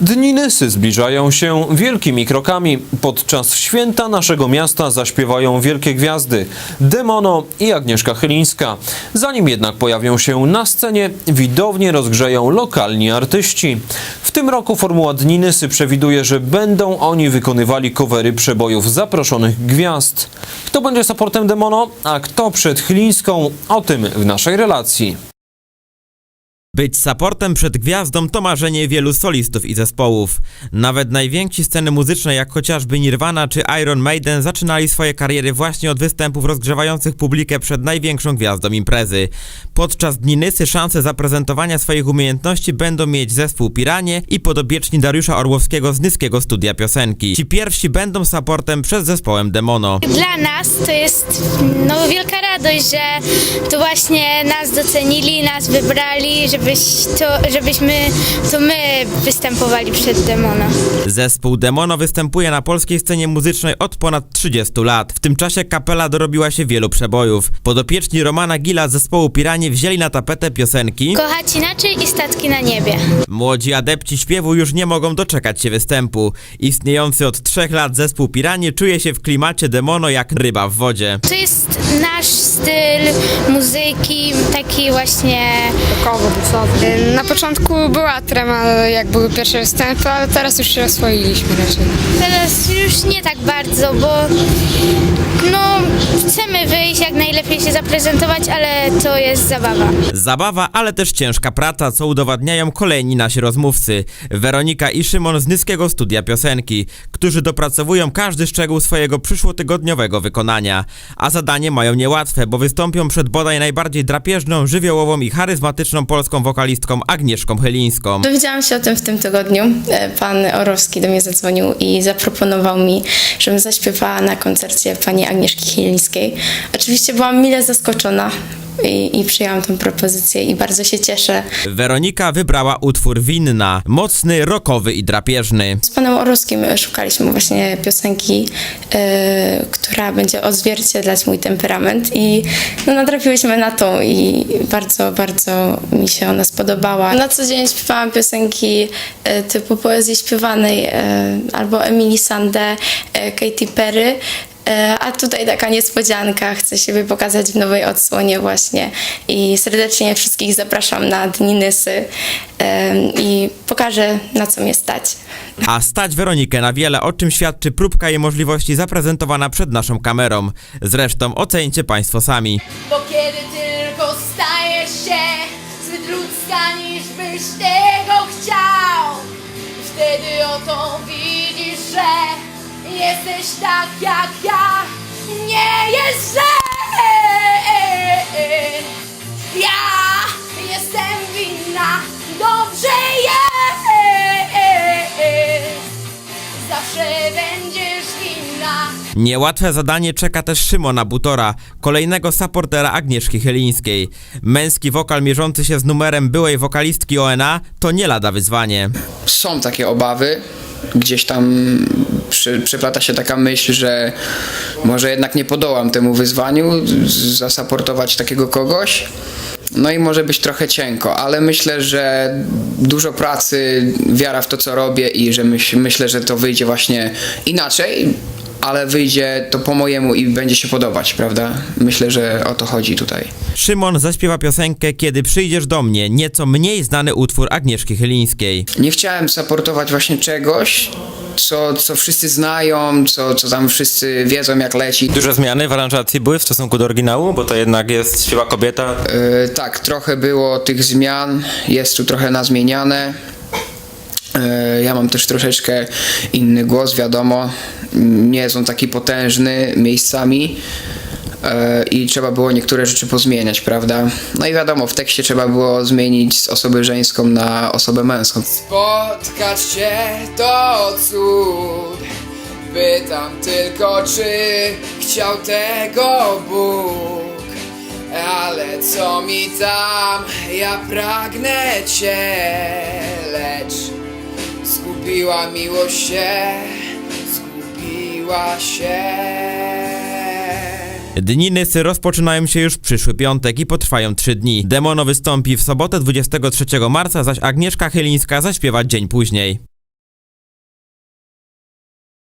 Dni Nysy zbliżają się wielkimi krokami. Podczas święta naszego miasta zaśpiewają wielkie gwiazdy Demono i Agnieszka Chylińska. Zanim jednak pojawią się na scenie, widownie rozgrzeją lokalni artyści. W tym roku Formuła Dni Nysy przewiduje, że będą oni wykonywali covery przebojów zaproszonych gwiazd. Kto będzie supportem Demono, a kto przed Chylińską? O tym w naszej relacji. Być supportem przed gwiazdą to marzenie wielu solistów i zespołów. Nawet najwięksi sceny muzyczne jak chociażby Nirvana czy Iron Maiden zaczynali swoje kariery właśnie od występów rozgrzewających publikę przed największą gwiazdą imprezy. Podczas Dni Nysy szanse zaprezentowania swoich umiejętności będą mieć zespół Piranie i podobieczni Dariusza Orłowskiego z Nyskiego Studia Piosenki. Ci pierwsi będą supportem przed zespołem Demono. Dla nas to jest no, wielka radość, że to właśnie nas docenili, nas wybrali, żebyś to, żebyśmy to my występowali przed Demona. Zespół Demono występuje na polskiej scenie muzycznej od ponad 30 lat. W tym czasie kapela dorobiła się wielu przebojów. Podopieczni Romana Gila z zespołu Piranie wzięli na tapetę piosenki. Kochać inaczej i statki na niebie. Młodzi adepci śpiewu już nie mogą doczekać się występu. Istniejący od trzech lat zespół Piranie czuje się w klimacie Demono jak ryba w wodzie. To jest nasz styl muzyki, taki właśnie Na początku była trema, jak były pierwsze występy, ale teraz już się oswoiliśmy raczej. teraz już nie tak bardzo, bo no chcemy wyjść, jak najlepiej się zaprezentować, ale to jest zabawa. Zabawa, ale też ciężka praca, co udowadniają kolejni nasi rozmówcy. Weronika i Szymon z Nyskiego Studia Piosenki, którzy dopracowują każdy szczegół swojego przyszłotygodniowego wykonania. A zadanie mają niełatwe, bo wystąpią przed bodaj najbardziej drapieżną, żywiołową i charyzmatyczną polską wokalistką Agnieszką Chylińską. Dowiedziałam się o tym w tym tygodniu. E, Pan Orowski do mnie zadzwonił i zaproponował mi, żebym zaśpiewała na koncercie pani Agnieszki Chylińskiej. Oczywiście byłam mile zaskoczona i, i przyjęłam tę propozycję i bardzo się cieszę. Weronika wybrała utwór Winna, mocny, rockowy i drapieżny. Z panem Orowskim szukaliśmy właśnie piosenki, e, która będzie odzwierciedlać mój temperament i no, natrafiłyśmy na tą i bardzo, bardzo mi się ona spodobała. Na co dzień śpiewałam piosenki e, typu poezji śpiewanej e, albo Emily Sande, e, Katy Perry. E, A tutaj taka niespodzianka, chcę siebie pokazać w nowej odsłonie właśnie i serdecznie wszystkich zapraszam na Dni Nysy i pokażę na co mnie stać. A stać Weronikę na wiele, o czym świadczy próbka jej możliwości zaprezentowana przed naszą kamerą. Zresztą ocencie Państwo sami. Bo kiedy tylko stajesz się zbyt ludzka niż byś tego chciał jesteś tak jak ja Nie jest źle Ja jestem winna, dobrze jest Zawsze będziesz winna Niełatwe zadanie czeka też Szymona Butora, kolejnego supportera Agnieszki Chylińskiej. Męski wokal mierzący się z numerem byłej wokalistki ONA to nie lada wyzwanie. są takie obawy. Gdzieś tam przy, się taka myśl, że może jednak nie podołam temu wyzwaniu, zasaportować takiego kogoś. No i może być trochę cienko, ale myślę, że dużo pracy, wiara w to, co robię i że myśl, myślę, że to wyjdzie właśnie inaczej, ale wyjdzie to po mojemu i będzie się podobać, prawda? Myślę, że o to chodzi tutaj. Szymon zaśpiewa piosenkę Kiedy przyjdziesz do mnie, nieco mniej znany utwór Agnieszki Chylińskiej. Nie chciałem supportować właśnie czegoś, co, co wszyscy znają, co, co tam wszyscy wiedzą jak leci. Duże zmiany w aranżacji były w stosunku do oryginału, bo to jednak jest śpiewa kobieta. E, tak, trochę było tych zmian, jest tu trochę nazmieniane. E, ja mam też troszeczkę inny głos, wiadomo. Nie jest on taki potężny miejscami. E, I trzeba było niektóre rzeczy pozmieniać, prawda? No i wiadomo, w tekście trzeba było zmienić z osoby żeńską na osobę męską. Spotkać cię to cud. Pytam tylko, czy chciał tego Bóg. Ale co mi tam, ja pragnę cię, lecz zgubiła miłość się, zgubiła się. Dni Nysy rozpoczynają się już w przyszły piątek i potrwają trzy dni. Demono wystąpi w sobotę 23 marca, zaś Agnieszka Chylińska zaśpiewa dzień później.